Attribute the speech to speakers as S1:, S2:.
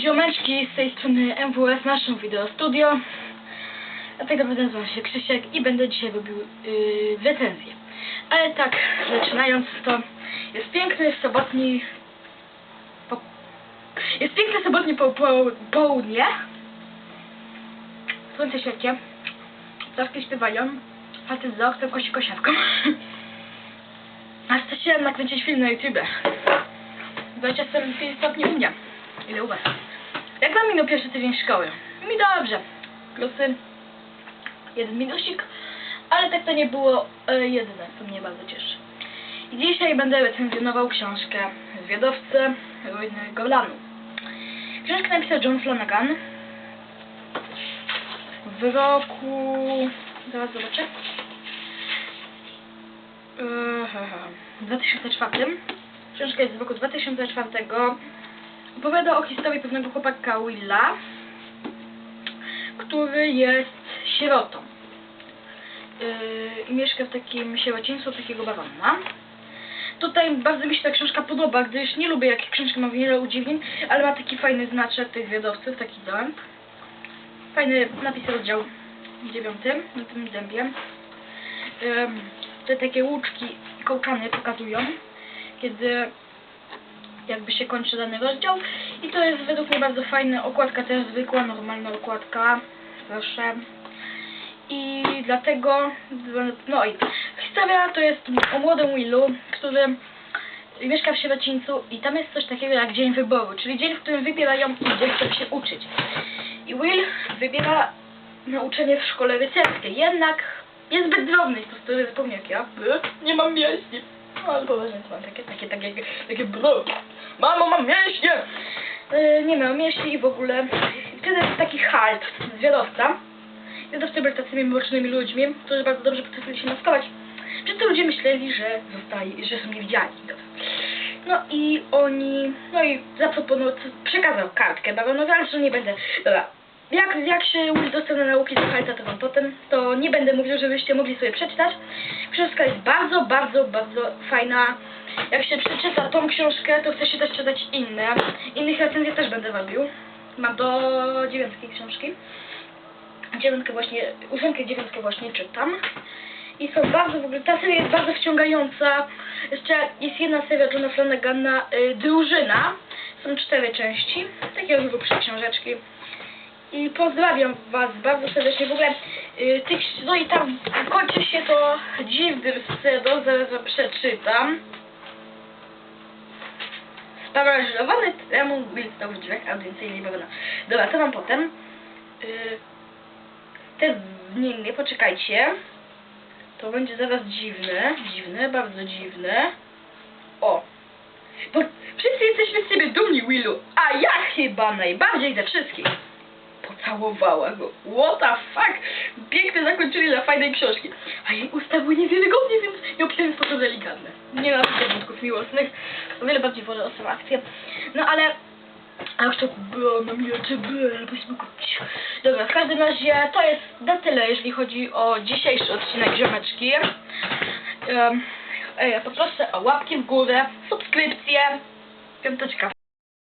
S1: ziomeczki z tej strony MWS, naszą wideo studio. Ja tak naprawdę nazywam się Krzysiek i będę dzisiaj robił yy, recenzję. Ale tak, zaczynając to jest piękny sobotni po, jest piękne sobotnie po, po, południe. Słońce świecie. Ptaszki śpiewają. Facet za oknem kosi kosiarką. Aż chciałem nakręcić film na YouTube. 27 stopni u mnie. Ile u was? Jak wam minął pierwszy tydzień szkoły? Mi dobrze. Plusy. Jeden minusik. Ale tak to nie było e, jedyne, co mnie bardzo cieszy. I dzisiaj będę recenzjonował książkę Zwiadowcy Ruiny Golanu. Książkę napisał John Flanagan w roku... Zaraz zobaczę. W 2004. Książka jest z roku 2004. Opowiada o historii pewnego chłopaka Willa, który jest sierotą. Yy, mieszka w takim sierocińcu takiego barona. Tutaj bardzo mi się ta książka podoba, gdyż nie lubię jak książka ma wiele udziwnień, ale ma taki fajny znaczek tych zwiadowców, taki dęb. Fajny napis rozdział dziewiąty na tym dębie. Ym, te takie łuczki i kołczany pokazują, kiedy jakby się kończy dany rozdział. I to jest według mnie bardzo fajne. Okładka też zwykła, normalna okładka. Proszę. I dlatego, no i historia to jest o młodym Willu, który mieszka w sierocińcu i tam jest coś takiego jak dzień wyboru, czyli dzień, w którym wybierają gdzie chcą się uczyć. I Will wybiera nauczenie w szkole rycerskiej, jednak jest zbyt drobny, po prostu jak ja, nie mam mięśni. No, ale to mam takie, takie, takie, takie bro. Mamo, mam mięśnie! Yy, nie miał mięśni i w ogóle. Wtedy jest taki halt, zwiadowca. Zwiadowcy byli tacymi mrocznymi ludźmi, którzy bardzo dobrze potrafili się maskować. Wszyscy ludzie myśleli, że zostali, że są niewidzialni. No i oni, no i zaproponował, przekazał kartkę baronowi, ale że nie będę, dobra, jak, jak się na nauki do wam potem, to nie będę mówił, żebyście mogli sobie przeczytać. Książka jest bardzo, bardzo, bardzo fajna. Jak się przeczyta tą książkę, to chce się też czytać inne. Innych recenzji też będę robił. Mam do dziewiątki książki. Dziewiątkę właśnie, ósemkę, dziewiątkę właśnie czytam. I są bardzo, w ogóle ta seria jest bardzo wciągająca. Jeszcze jest jedna seria Johna Flanagana, y, Drużyna. Są cztery części, takie grubsze książeczki. I pozdrawiam Was bardzo serdecznie. W ogóle y, tych, no i tam kończy się to dziwnym sceną, zaraz wam przeczytam. Sparaliżowany temu stał w drzwiach audycyjnej barona. Dobra, co mam potem? Y, te nie, nie, poczekajcie. To będzie zaraz dziwne, dziwne, bardzo dziwne. O! Bo wszyscy jesteśmy z siebie dumni, Willu, a ja chyba najbardziej ze wszystkich pocałowała go. What the fuck? Piękne zakończenie dla fajnej książki. A jej usta były niewiarygodnie, więc nie opisałem sposób delikatny. Nie mam wątków miłosnych. O wiele bardziej wolę ostrą akcję. No ale... A już to było na było, byśmy kupić. Dobra, w każdym razie to jest na tyle, jeżeli chodzi o dzisiejszy odcinek Ziomeczki. Um, ja poproszę o łapki w górę, subskrypcję, piąteczka